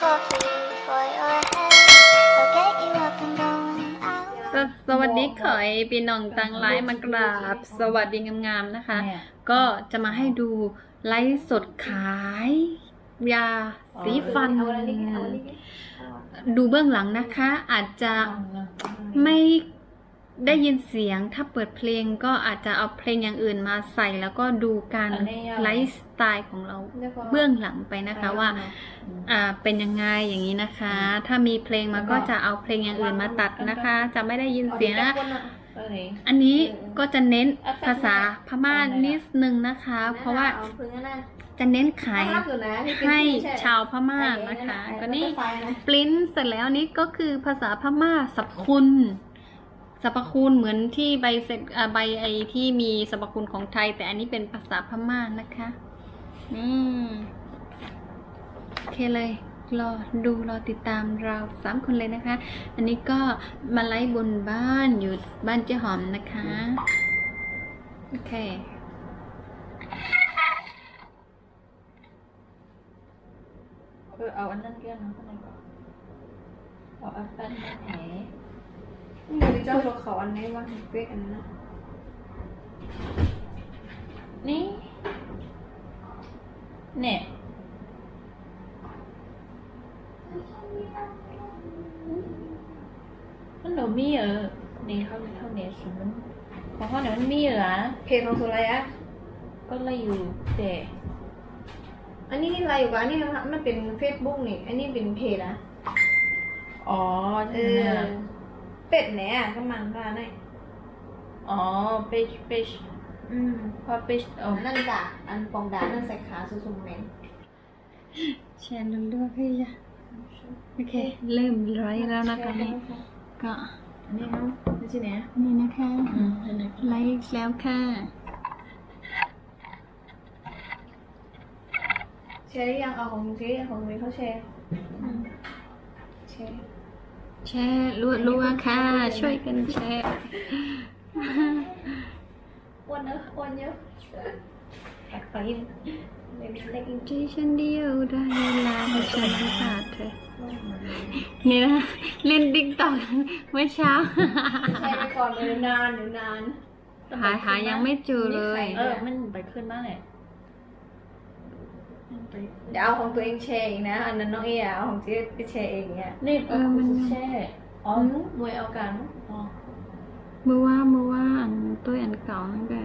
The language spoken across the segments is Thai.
coffee for your head. I'll get you up and going out. สสวัสดีขอยปีน้องตังไลฟ์มากราบ สวัสดีงามๆนะคะก็จะมาให้ดูไลฟ์สดขาย ยาสีฟัน ดูเบื้องหลังนะคะ อาจจะไม่ ได้ยินเสียงถ้าเปิดเพลงก็อาจจะเอาเพลงอย่างอื่นมาใส่ แล้วก็ดูการอันนี้อะไรไลฟ์สไตล์ของเราเบื้องหลังไปนะคะว่าอ่าเป็นยังไงอย่างนี้นะคะ ถ้ามีเพลงมาก็จะเอาเพลงอย่างอื่นมาตัดนะคะ จะไม่ได้ยินเสียงนะอันนี้ก็จะเน้นภาษาพม่านิดนึงนะคะ เพราะว่าจะเน้นขายให้ชาวพม่านะคะ ก็นี่ปริ้นเสร็จแล้วนี่ก็คือภาษาพม่าสรรพคุณ สรรพคุณเหมือนที่ใบเสร็จใบไอที่มีสรรพคุณของไทย แต่อันนี้เป็นภาษาพม่านะคะนี่โอเคเลยรอดูรอติดตามเราสามคนเลยนะคะ อันนี้ก็มาไลฟ์บนบ้านอยู่บ้านเจ๊หอมนะคะ โอเคเออเอาอันนั้นเกี่ยวนะข้างในก่อนเอาอันนั้นแหน เดี๋ยจ้าตัวเขาอันนี้ว่าเห็ป๊กอันนั้นนี่เนี่ยมันหนูมีเออนี่เขาเท่าเนี่ยสูงของเขาเนี่ยมันมีเหรอเพจของสุไรอะก็เลยอยู่แต่อันนี้อะไรอยู่กับอันนี้มันเป็นเฟซบุ๊กนี่ อันนี้เป็นเพจนะอ๋อเออ เป็ดแหน่ก็มันว่าไงอ๋อเปชเปชอืมพอเปชเออนั่นด่าอันปองดานั่นใส่ขาสุสุมเมนแชร์เรื่อยๆพี่จ้ะโอเคเริ่มไลฟ์แล้วนะคะนี่ก็อันนี้เนาะไม่ใช่เนี่ยนี่นะคะอืมอันนี้ไลฟ์แล้วค่ะแชร์หรือยังเอาของเจ๊ของนุ้ยเขาแชร์แชร์ แชร์รัวๆค่ะ ช่วยกันแชร์อ้วนเนอะอ้วนเยอะแอกไปยิงเล็กเล็กจริงที่ฉันเดียวได้เวลาให้ฉันไม่ขาดเธอนี่นะเล่นติ๊กต็อกเมื่อเช้าแชร์ไปก่อนเลยนานเดี๋ยวนานหาหายังไม่เจอเลย เออ มันไปขึ้นมากเลยมันไป เดี๋ยวเอาของตัวเองแชร์อีกนะ อันนั้นน้องเอเอาของเจ๊ไปแชร์เองเนี่ยนี่เออมันแช่อ๋อมวยเอากันอ๋อเมื่อว่าเมื่อว่าอันตัวอันเก่านั่นแหละ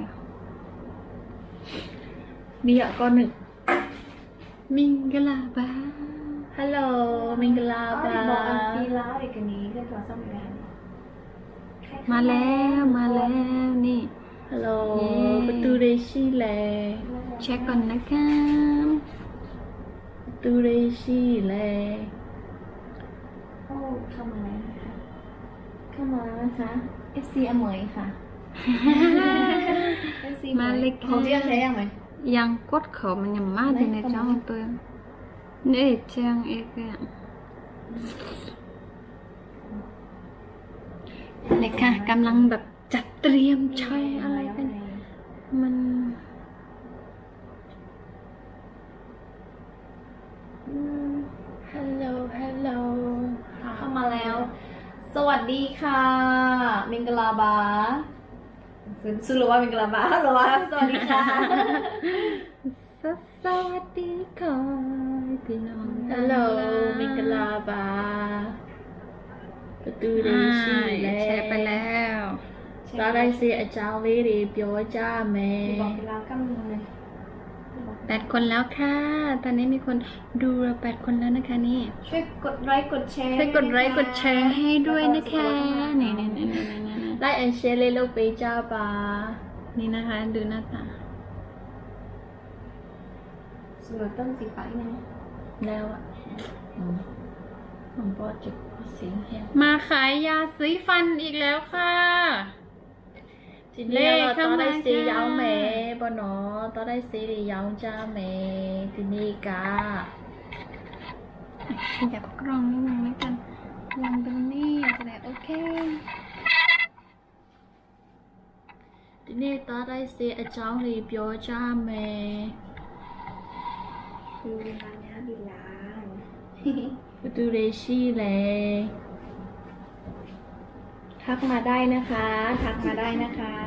มีอะก้อนหนึ่งมิงกะลาบาฮัลโหลมิงกลาเอาบาบอกอันปีแล้วอีกอันนี้ก็ตัวซ้ำกันมาแล้วมาแล้วนี่ ฮัลโหลเย้ประตูเรชี่แลเช็คก่อนนะคะประตูเรชี่แลโอ้เข้ามาแล้วนะคะเข้ามาแล้วนะคะ FC อเมยค่ะ FC มาเลยค่ะ ของเจ๊ใช้ยังไหมยังกดเขามันยังมาอยู่ในจ้องตัวนี่เจียงเอกอะเลยค่ะกำลังแบบ จัดเตรียมใช้อะไรกัน มัน ฮัลโหล ฮัลโหล เข้ามาแล้ว สวัสดีค่ะ มิงกลาบาสุรว่ามิงกลาบาหรอวะสวัสดีค่ะสสวัสดีค่ะพี่น้องฮัลโหลมิงกลาบาประตูเรอ่าชี่แลแชร์ไปแล้ว เราได้เสียเจ้าวิริโยจ้าแม่บอกเรากำลังแปดคนแล้วค่ะ ตอนนี้มีคนดูเราแปดคนแล้วนะคะนี่ ช่วยกดไลค์กดแชร์ช่วยกดไลค์กดแชร์ให้ด้วยนะคะนี่นี่นี่ไลค์แอนแชร์เลยลูกไปจ้าปะนี่นะคะ ดูหน้าตาสวยต้นสีไปนะแล้วอะผมบอเจ็บเสียงแหบมาขายยาสีฟันอีกแล้วค่ะ ทีนี้เราต้องได้สียาวแม่บ่หนอต้องได้สียาวจ้าแม่ทีนี้กาหยับกลองนิดนึงแกันวางตรงนี้จะได้โอเคทีนี้ต้อได้สีอาจารย์รีเปียจ้าแม่ดูลานะดูลาดูเรชี่เลยทักมาได้นะคะ ทักมาได้นะคะ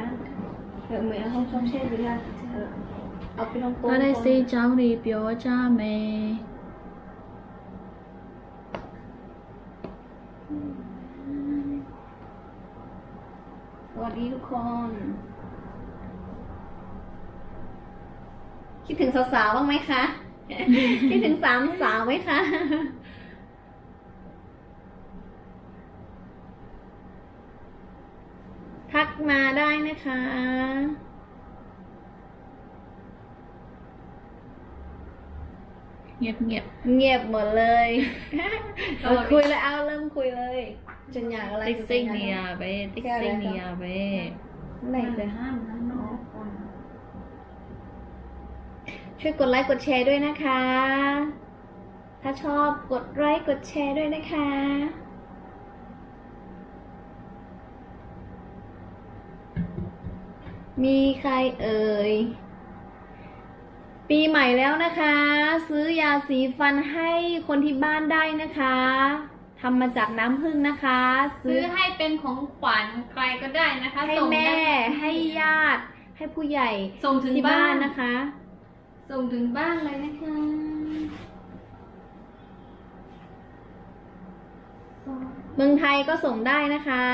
เออเหมือนห้องช่องเช่นหรือยังเออเอาไปลงโต๊ะก็ได้ซีเจ้าดีเปียวจ้าเมสวัสดีทุกคนคิดถึงสาวๆบ้างไหมคะ คิดถึงสามสาวไหมคะ ทักมาได้นะคะ เงียบเงียบเงียบหมดเลยเอาคุยเลยเอาเริ่มคุยเลยจนอยากอะไรติ๊กซิ่งเนียเบติ๊กซิ่งเนียเบไหนเลยห้ามนะน้องช่วยกดไลค์กดแชร์ด้วยนะคะ ถ้าชอบกดไลค์กดแชร์ด้วยนะคะ มีใครเอ่ย ปีใหม่แล้วนะคะ ซื้อยาสีฟันให้คนที่บ้านได้นะคะทำมาจากน้ำผึ้งนะคะ ซื้ซื้ออให้เป็นของขวัญใครก็ได้นะคะให้ส่งแม่ได้ให้ญาติ ให้ผู้ใหญ่ส่งถึงที่บ้าบ้านนนะคะ ส่งถึงบ้านเลยนะคะเมืองไทยก็ส่งได้นะคะ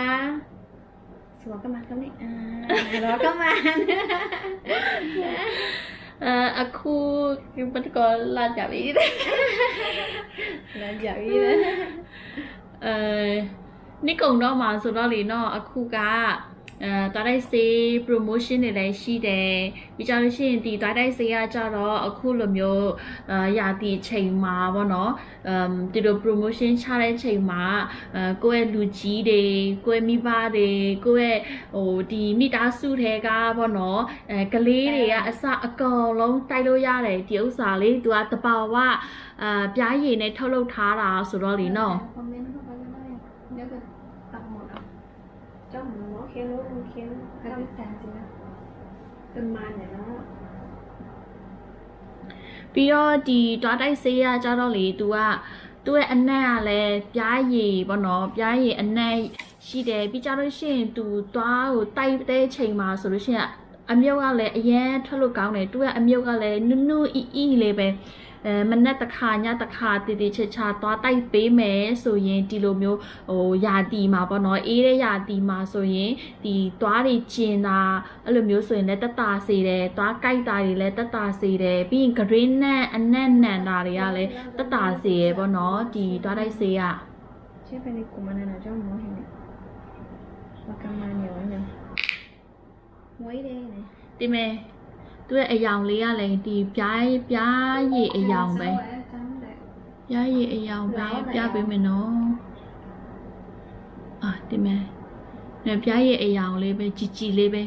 สวงก็มาก็ไม่อ่ารอก็มาอาคูคือมันก็ลาดจากนี้ลาดจากนี้นะเออนี่กงนอมาสุนอรีนออาคูกา အဲတားတိုက်စေး promotion တွေလည်းရှိတယ်ပြီးကြလို့ရှိရင်ဒီတားတိုက်စေးကကြတော့အခုလိုမျိုးအာရာတီချိန်မှာပေါ့နော်အမ်ဒီလို promotion ချတဲ့ချိန်မှာအဲကိုယ့်ရဲ့လူကြီးတွေကိုယ့်ရဲ့မိဘတွေကိုယ့်ရဲ့ဟိုဒီမိသားစုထဲကပေါ့နော်အဲကလေးတွေကအစအကောင်လုံးတိုက်လို့ရတယ်ဒီဥစ္စာလေးသူကတဘာဝအာပြားရည်နဲ့ထုတ်လုပ်ထားတာဆိုတော့လေနော် เคี้ยวรู้เคี้ยวให้พี่แสนสินะเป็นมันเนี่ยเนาะ ပြီးတော့ဒီတွားတိုက်ဆေးရကြတော့လေသူကသူ့ရဲ့အနက်ကလည်းပြားရည်ပေါ့နော်ပြားရည်အနက်ရှိတယ်ပြီးကြလို့ရှိရင်သူတွားကိုတိုက်တဲ့ချိန်မှာဆိုလို့ရှိရင်အမြုပ်ကလည်းအရန်ထွက်လို့ကောင်းတယ်သူ့ရဲ့အမြုပ်ကလည်းနုနုအီအီလေးပဲ အဲမနက်တစ်ခါညတစ်ခါတည်တည်ချာချာသွားတိုက်ပေးမယ်ဆိုရင်ဒီလိုမျိုးဟိုယာတီမှာပေါ့နော်အေးတဲ့ယာတီမှာဆိုရင်ဒီသွားတွေကျင်တာအဲ့လိုမျိုးဆိုရင်လည်းတက်တာစေတယ်သွားကြိုက်တာတွေလည်းတက်တာစေတယ်ပြီးရင်ဂရင်းနဲ့အနက်နံတာတွေကလည်းတက်တာစေရပေါ့နော်ဒီသွားတိုက်စေရချေပနေကူမနနာကြောင့်မဟုတ်ဘူးဝကမန်ရောညမွေးတယ်နဲ့ဒီမဲ့ သူ့ရဲ့အယောင်လေးကလည်းဒီပြားပြားရည်အယောင်ပဲပြားရည်အယောင်ပဲပြပေးမယ်နော်အာဒီမဲ့နဲ့ပြားရည်အယောင်လေးပဲជីជីလေးပဲ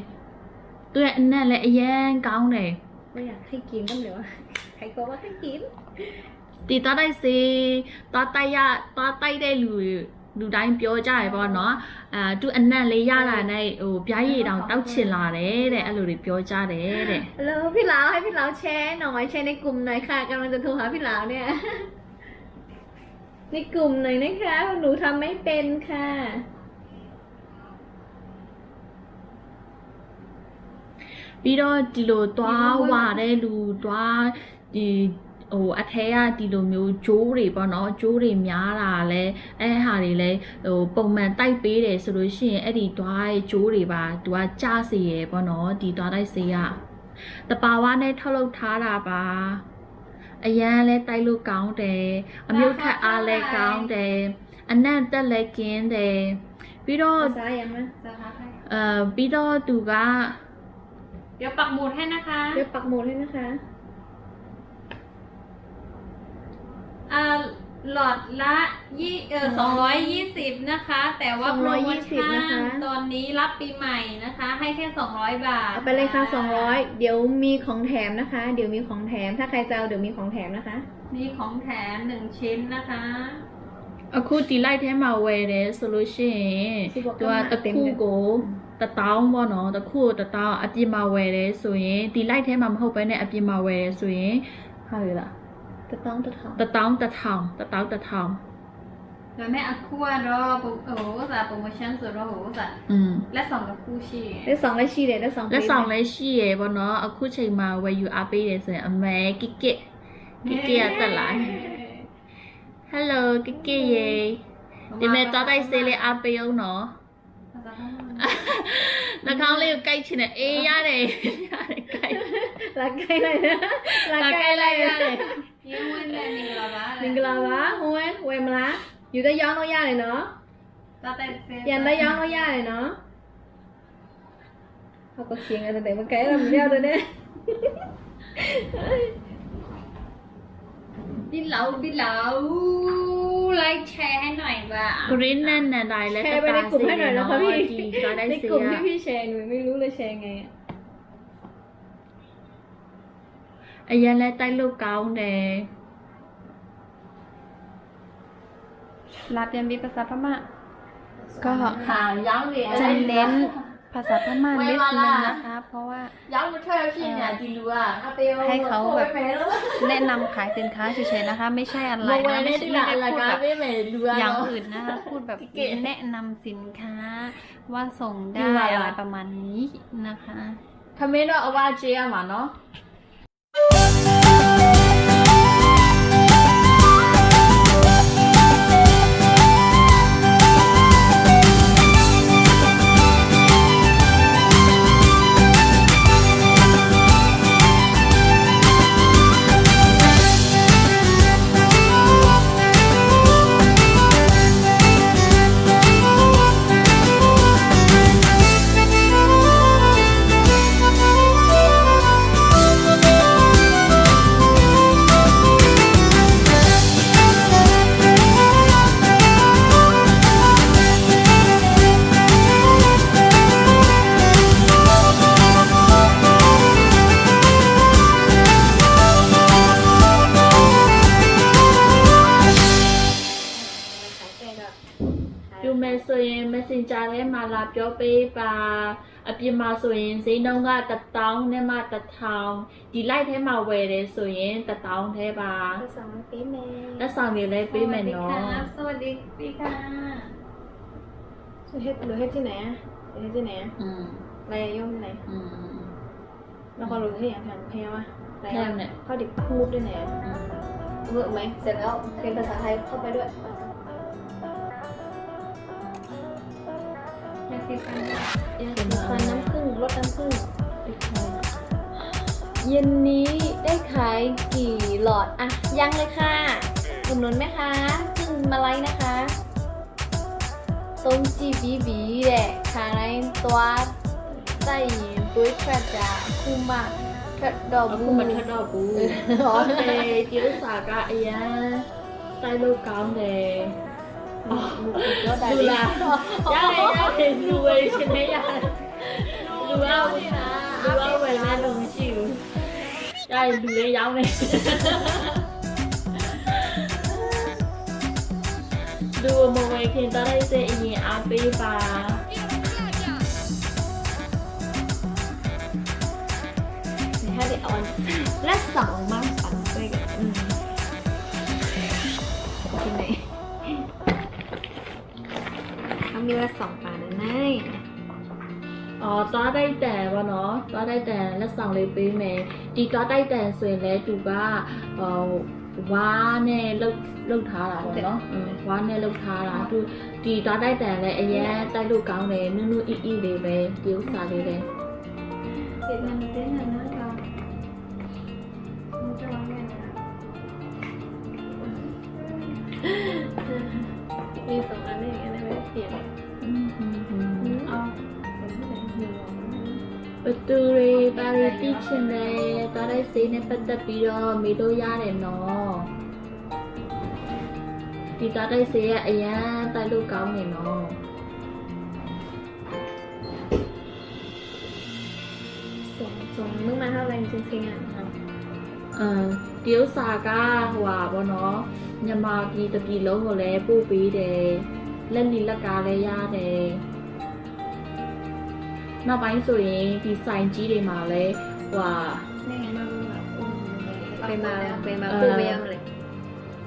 သူ့ရဲ့အနက်လည်းအရန်ကောင်းတယ် ก็อยากให้กินก็เหลือใครก็ว่าให้กิน ဒီသွားတိုက်စေးသွားတိုက်ရသွားတိုက်တဲ့လူတွေ လူတိုင်းပြောကြရပေါ့နော်အာသူအနက်လေးရတာနဲ့ဟိုပြားရည်တောင်တောက်ချင်လာတယ်တဲ့အဲ့လိုတွေပြောကြတယ်တဲ့ แล้วพี่ลาวให้พี่ลาวแชร์หน่อยแชร์ในกลุ่มหน่อยค่ะกำลังจะโทรหาพี่ลาวเนี่ย ในกลุ่มหน่อยนะคะหนูทำไม่เป็นค่ะ ပြီးတော့ဒီလိုသွားဝတဲ့လူသွားဒီ ဟိုအထဲကဒီလိုမျိုးဂျိုးတွေပေါ့နော်ဂျိုးတွေများတာလဲအဲဟာတွေလဲဟိုပုံမှန်တိုက်ပေးတယ်ဆိုလို့ရှိရင်အဲ့ဒီသွားရဲ့ဂျိုးတွေပါသူကကြားစီရယ်ပေါ့နော်ဒီသွားတိုက်စေးရတပါဝါနဲ့ထုတ်လုပ်ထားတာပါအရန်လဲတိုက်လို့ကောင်းတယ်အမြုပ်ထက်အားလဲကောင်းတယ်အနံ့တက်လဲကင်းတယ်ပြီးတော့ ภาษายังไง จะทักให้ အဲပြီးတော့သူက เดี๋ยวปักหมุดให้นะคะ เดี๋ยวปักหมุดให้นะคะ อ่าหลอดละยี่เออสองร้อยยี่สิบนะคะ แต่ว่าโปรโมชั่นตอนนี้รับปีใหม่นะคะ ให้แค่สองร้อยบาท เอาไปเลยค่ะ200 เดี๋ยวมีของแถมนะคะ เดี๋ยวมีของแถม ถ้าใครจะเอาเดี๋ยวมีของแถมนะคะ มีของแถมหนึ่งชิ้นนะคะ အခုဒီ light ထဲမှာဝယ်တယ်ဆိုလို့ရှိရင် ဒီဘောက သူက မှ တစ် အတင် ခု တယ် ကိုတစ်တောင်းပေါ့နော်တစ်ခုကိုတစ်တောင်းအပြင်မှာဝယ်တယ်ဆိုရင်ဒီ light ထဲမှာမဟုတ်ဘဲနဲ့အပြင်မှာဝယ်တယ်ဆိုရင်ဟုတ်ရလား တပေါင်းတစ်ထောင်တပေါင်းတစ်ထောင်တပေါင်းတစ်ထောင်ဒါပေမဲ့အခုကတော့ဟိုစား promotion ဆိုတော့ဟိုစားလက်ဆောင်တစ်ခုရှိရယ်လက်ဆောင်လည်းရှိတယ်လက်ဆောင်လက်ဆောင်လည်းရှိရယ်ပေါ့နော်အခုချိန်မှာဝယ်ယူအားပေးတယ်ဆိုရင်အမဲကစ်ကစ်ကစ်ကစ်ရတက်လာ Hello ကစ်ကစ်ရေဒီမဲ့တော်တိုက်စေးလေးအားပေးအောင်နော် နှာခေါင်းလေးကိုကိုက်ချင်တယ်အေးရတယ်ရတယ်ကိုက်လာကိုက်လိုက်လာကိုက်လိုက်ရတယ်ရင်းဝင်တဲ့မင်္ဂလာပါမင်္ဂလာပါဟိုဝဲဝဲမလားယူတဲ့ရောင်းတော့ရတယ်နော်တတ်တယ်ပြန်တဲ့ရောင်းတော့ရတယ်နော်ဟုတ်ကဲ့ငါတို့လည်းမကဲရမရတော့နဲ့ ดิ้นเหลาดิ้นเหลาไลค์แชร์ให้หน่อยว่ะกริ้แน่นแน่ได้แล้วแชร์ไปในกลุ่มให้หน่อยนะคะพี่ในกลุ่มที่พี่แชร์หนูไม่รู้เลยแชร์ไงอะอายันและใต้ลูกเกาเดลาเปียนบีภาษาพม่าก็หาย้อนเรียนจะเน้น ภาษาพม่านิดนึงนะคะ เพราะว่าย้ำมาช่วยพี่เนี่ยดีรู้อะให้เขาแบบแนะนำขายสินค้าเฉยๆนะคะ ไม่ใช่อะไรลงนะมาไม่ได้ใช่ที่ไม่ละได้ละพูดกาแบบไม่เหม็นรู้อะอย่างอื่นนะคะพูดแบบเก๋แนะนำสินค้าว่าส่งได้ดูอะไรอะไรประมาณนี้นะคะทำไมเราเอาว่าเจียมาเนาะ ပေးပါအပြင်မှာဆိုရင်ဈေးနှုန်းက1000နဲ့မှ1000ဒီ light ထဲမှာဝယ်တယ်ဆိုရင်1000ထဲပါ ภาษาปีแม่ လက်ဆောင်တွေလည်းပေးမယ်နော် สวัสดีพี่ค่ะ หนูเฮ็ดหนูเฮ็ดที่ไหนอะหนูเฮ็ดที่ไหนอะ อืม รายย่อมไหน อืม แล้วก็รู้ที่อย่างทางแพรวะราย แพรวเนี่ย ข้อดิบพูดด้วยไหนอะ อืม เมื่อไหมเสร็จแล้วเป็นภาษาไทยเข้าไปด้วย เค็มอันยาเข็มขันน้ำผึ้งรดน้ำผึ้งเย็นนี้ได้ขายกี่หลอดอะยังเลยค่ะอุนุนไหมคะซึ่งมาไลค์นะคะต้มจีบีบีแดลขายตัวใส่ด้วยกระดาษคุมากระดอบบูคุมะกระดอบบูโอเคเจิรสากะยะใต้โลกกามเลย Lula. Ya le ya le Lula y se me ya. Lula Lula về là đồng chịu. Đây Lula giáo này. Lula một ngày khi ta đây sẽ nhỉ AP và ให้ไปออนและสองมั้ง เขามีละสองป่านะนาย အော်သွားတိုက်တန်ပေါ့နော်သွားတိုက်တန်လက်ဆောင်လေးပေးမယ်ဒီသွားတိုက်တန်ဆိုရင်လည်းသူကဟိုဝါးနဲ့လှုပ်လှုပ်ထားတာပေါ့နော်อืมဝါးနဲ့လှုပ်ထားတာသူဒီသွားတိုက်တန်လည်းအရင်တိုက်လို့ကောင်းတယ်နုနုအီအီလေးပဲဒီဥစ္စာလေးလည်း เจ็ดมันเต้ သူတွေဘာတွေသိချင်လဲဘာတွေစိတ်နဲ့ပတ်သက်ပြီးတော့မေးလို့ရတယ်နော်ဒီကားတိုက်စေရဲ့အရန်တိုက်လို့ကောင်းနေနော်ဆိုမင်းမဟာလိုင်းချင်းစင်းရအောင်အမ်ဒီဥစာကဟိုပါဘောနော်ညမာပြည်တပြည်လုံးကိုလည်းပို့ပေးတယ်လက်လီလက်ကားလည်းရတယ် နောက်ပိုင်းဆိုရင်ဒီဆိုင်ကြီးတွေမှာလည်းဟိုဟာနိုင်ငံတော်ကပုံမှန်ပဲပုံမှန်ပုံမရမလဲ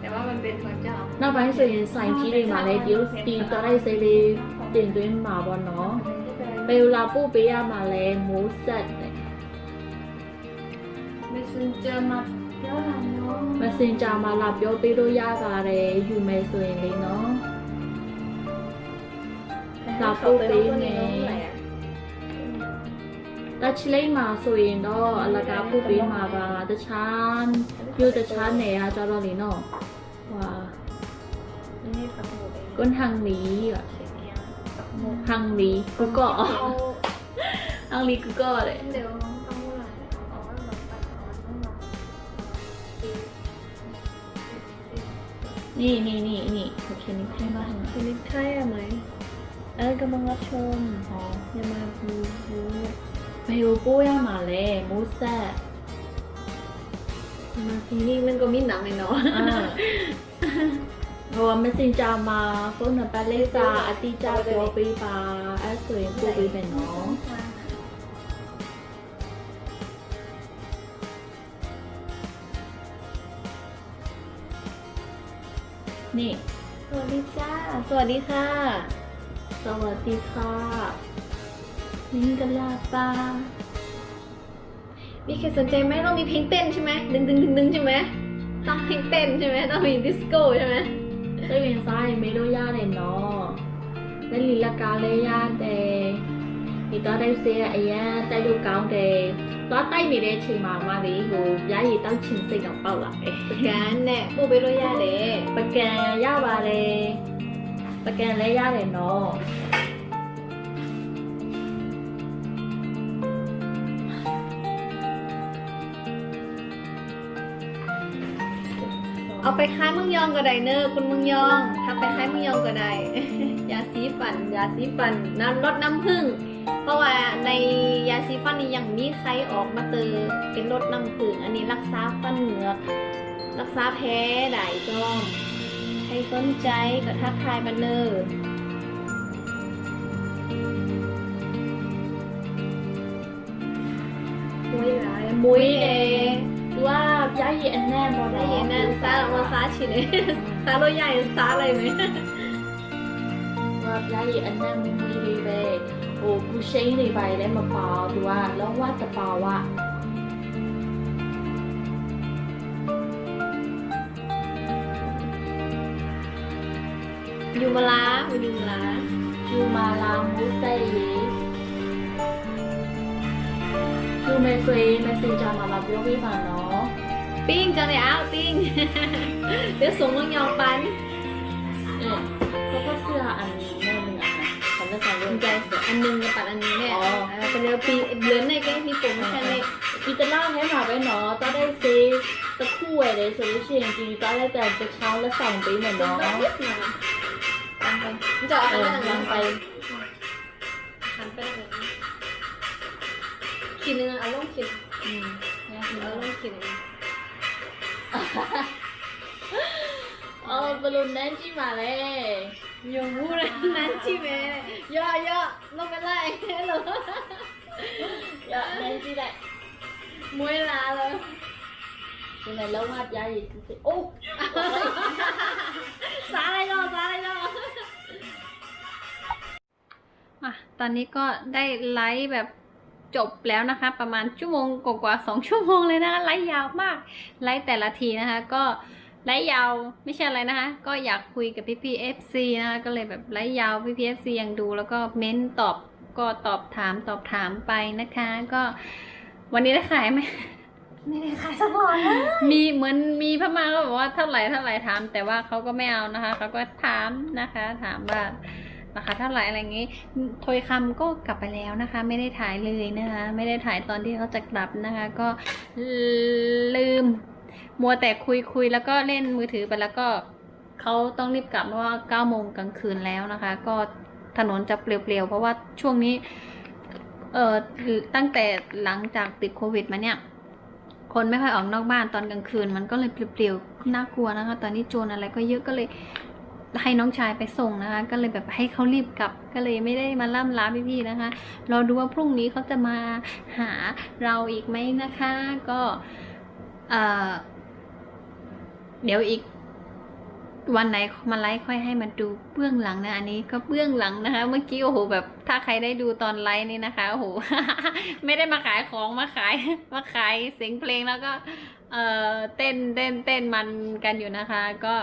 ဒါမှမပေးထွက်ကြအောင်နောက်ပိုင်းဆိုရင်ဆိုင်ကြီးတွေမှာလည်းဒီဒီတော်ရိုက်စိလေးတင်သွင်းမှာပေါ့နော်ပေလာပို့ပေးရမှာလဲမိုးဆက်တယ် Messenger မှာပြောတာနော် Messenger မှာလာပြောပေးလို့ရပါတယ်ယူမယ်ဆိုရင်လေနော်လာပို့ပေးမယ် တက်ချလိမ့်မှာဆိုရင်တော့အလကားပို့ပေးမှာပါတခြားမြို့တခြားနယ်ကကြတော့လေနော်ဟွာ นี่ปักหมุดเอง ကွန်းဟန်လီอ่ะဟန်လီကူကောဟန်လီကူကောတဲ့ เดี๋ยวเอาอะไรเอาอะไรมาปัดเอาอะไรมา นี่นี่นี่นี่โอเคนี่ให้บ้าง อันนี้ใช่ไหมเออกำลังรับชม อ๋อ อย่ามาดูดู 매우뽀야 말래 못사 มาทีนี่มันก็มีหนังเลยเนาะ rồi mình xin chào mà phương là ba lê già à ti cha của bi bà à sưởi của bi bà nó nè สวัสดีจ้า สวัสดีค่ะ สวัสดีค่ะ มิงกะลาปา มีใครสนใจไหมเรามีเพลงเต้นใช่ไหมดึงดึงดึงดึงใช่ไหมต้องเพลงเต้นใช่ไหมต้องมีดิสโก้ใช่ไหม စိတ်ဝင်စားရင်မေးလို့ရတယ်နော်လက်လီလက်ကားလေးရတယ်ဒီတော့တိုက်စေးကအရန်တိုက်လို့ကောင်းတယ်သွားတိုက်နေတဲ့အချိန်မှာမှလေဟိုရရည်တောက်ချင်စိတ်တော့ပေါက်လာတယ် ปากกันเนี่ยปูไปโรยาเด้ ပကံရပါတယ်ပကံလည်းရတယ်နော် เอาไปคล้ายมืองยองก็ได้เนอะคุณมืองยองทำไปคล้ายมืองยองก็ได้ยาสีฟันยาสีฟันน้ำรสน้ำผึ้งเพราะว่าในยาสีฟันนี้ยังมีใครออกมาเตอเป็นรสน้ำผึ้งอันนี้รักษาฟันเหงือกรักษาแพ้ได้จอมใครสนใจก็ทักทายมาเนอะมุ้ยร้ายมุ้ย ว่าย้าย哇，表演安奈么？表演呢？啥？我啥去嘞？啥都演啥来没？我表演安奈么？没得า。โรยใหญ่ซาอะไรไหมว้ายายยันแน่มีใบโอ้กูใช้ในใบได้มาเปล่าดูว่าแล้ววาดกระเป๋าว่ะยู่มาลายู่มาลายู่มาลามุสเตยิูเมซีเมซีจะมารับยกวิบันเนาะปิ้งจะเลยเอาปิ้งเดี๋ยวส่งเมืองยองปันเนี่ยแล้วก็เสื้ออันนี้แม่มึงอะค่นจะใส่เรื่องใจเสื้ออันนึงกับปัดอันนี้เนี่ยเป็นเรือปีเลื่อนในก้มีโปรโมชั่นในอีตาล่าให้มาไว้เนาะต้องได้ซื้อตะคู่ไอ้เลยสวิเชียงจริงต้องได้แต่จะช้าและสองปีเหมือนเนาะไปไปจะเอาอะไรกันไป กินึงอารมณ์กินอืมเนี่ยกินอารมณ์กินเองเออบอลลูนแนนจิมาเลยยังพูดเลยแนนจิเม่ย่อย่อลงไปไล่เหรอย่อแนนจิได้มวยลาเลยยังไงแล้ววาดยายอีกโอ้สาอะไรเนาะสาอะไรเนาะอะตอนนี้ก็ได้ไลฟ์แบบ จบแล้วนะคะ ประมาณชั่วโมงกว่าๆสองชั่วโมงเลยนะคะไลฟ์ยาวมากไลฟ์แต่ละทีนะคะ ก็ไลฟ์ยาวไม่ใช่อะไรนะคะ ก็อยากคุยกับพี่พีเอฟซีนะคะก็เลยแบบไลฟ์ยาวพี่พีเอฟซียังดู แล้วก็เม้นตอบก็ตอบถามตอบถามไปนะคะ ก็วันนี้ได้ขายไหมไม่ได้ขายสักหลอดนะมีเหมือนมีพม่าก็บอกว่าเท่าไหร่เท่าไหร่ถาม แต่ว่าเขาก็ไม่เอานะคะเขาก็ถามนะคะ ถามว่า ราคาเท่าไหร่อะไรอย่างงี้โทยคำก็กลับไปแล้วนะคะ ไม่ได้ถ่ายเลยนะคะ ไม่ได้ถ่ายตอนที่เขาจะกลับนะคะ ก็ลืม มัวแต่คุยคุยแล้วก็เล่นมือถือไปแล้วก็เขาต้องรีบกลับเพราะว่าเก้าโมงกลางคืนแล้วนะคะ ก็ถนนจะเปลี่ยวๆเพราะว่าช่วงนี้เอ่อตั้งแต่หลังจากติดโควิดมาเนี่ยคนไม่ค่อยออกนอกบ้านตอนกลางคืน มันก็เลยเปลี่ยวๆน่ากลัวนะคะ ตอนนี้โจรอะไรก็เยอะก็เลย ให้น้องชายไปส่งนะคะ ก็เลยแบบให้เขารีบกลับ ก็เลยไม่ได้มาล่ำลาพี่ๆนะคะรอดูว่าพรุ่งนี้เขาจะมาหาเราอีกไหมนะคะ ก็เเดี๋ยวอีกวันไหนมาไลฟ์ค่อยให้มันดูเบื้องหลังนะ อันนี้ก็เบื้องหลังนะคะ เมื่อกี้โอ้โหแบบถ้าใครได้ดูตอนไลฟ์นี่นะคะโอ้โหไม่ได้มาขายของมาขายมาขายเสียงเพลงแล้วก็ เออเต้นเต้นเต้นมันกันอยู่นะคะ ก็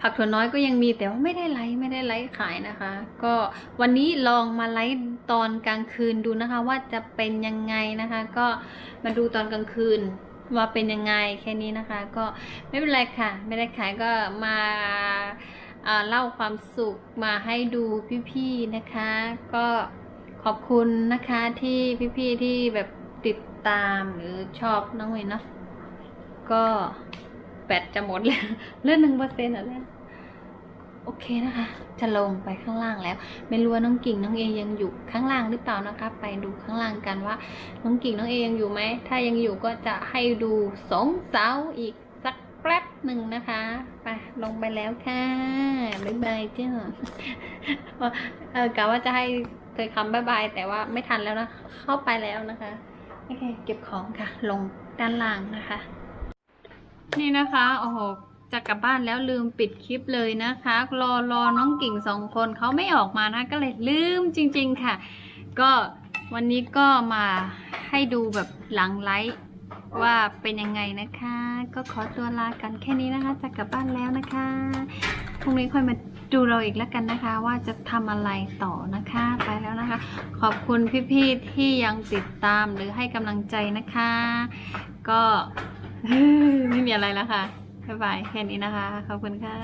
ผักถั่วน้อยก็ยังมีแต่ว่าไม่ได้ไลฟ์ไม่ได้ไลฟ์ขายนะคะ ก็วันนี้ลองมาไลฟ์ตอนกลางคืนดูนะคะ ว่าจะเป็นยังไงนะคะ ก็มาดูตอนกลางคืนว่าเป็นยังไงแค่นี้นะคะ ก็ไม่เป็นไรค่ะ ไม่ได้ขายก็มาเล่าความสุขมาให้ดูพี่ๆนะคะ ก็ขอบคุณนะคะที่พี่ๆที่แบบติดตามหรือชอบน้องเวนเนาะก็ แบตจะหมดแล้วเลือดหนึ่งเปอร์เซ็นต์แล้วโอเคนะคะ จะลงไปข้างล่างแล้ว ไม่รู้ว่าน้องกิ่งน้องเอยังอยู่ข้างล่างหรือเปล่านะคะ ไปดูข้างล่างกันว่า น้องกิ่งน้องเอยังอยู่ไหม ถ้ายังอยู่ก็จะให้ดูสองสาอีกสักแป๊บหนึ่งนะคะ ไปลงไปแล้วค่ะบ๊ายบายเจ้าเออกะว่าจะให้เคยคำบ๊ายบายแต่ว่าไม่ทันแล้วนะ เข้าไปแล้วนะคะ โอเค เก็บของค่ะ ลงด้านล่างนะคะ นี่นะคะโอ้โหจะกลับบ้านแล้วลืมปิดคลิปเลยนะคะ รอรอน้องกิ่งสองคนเขาไม่ออกมานะ ก็เลยลืมจริง ๆค่ะ ก็วันนี้ก็มาให้ดูแบบหลังไลฟ์ว่าเป็นยังไงนะคะ ก็ขอตัวลากันแค่นี้นะคะ จะกลับบ้านแล้วนะคะพรุ่งนี้ค่อยมาดูเราอีกแล้วกันนะคะ ว่าจะทำอะไรต่อนะคะไปแล้วนะคะ ขอบคุณพี่ๆที่ยังติดตามหรือให้กำลังใจนะคะ ก็ ไม่มีอะไรแล้วค่ะบ๊ายบายแค่นี้นะคะ ขอบคุณค่ะ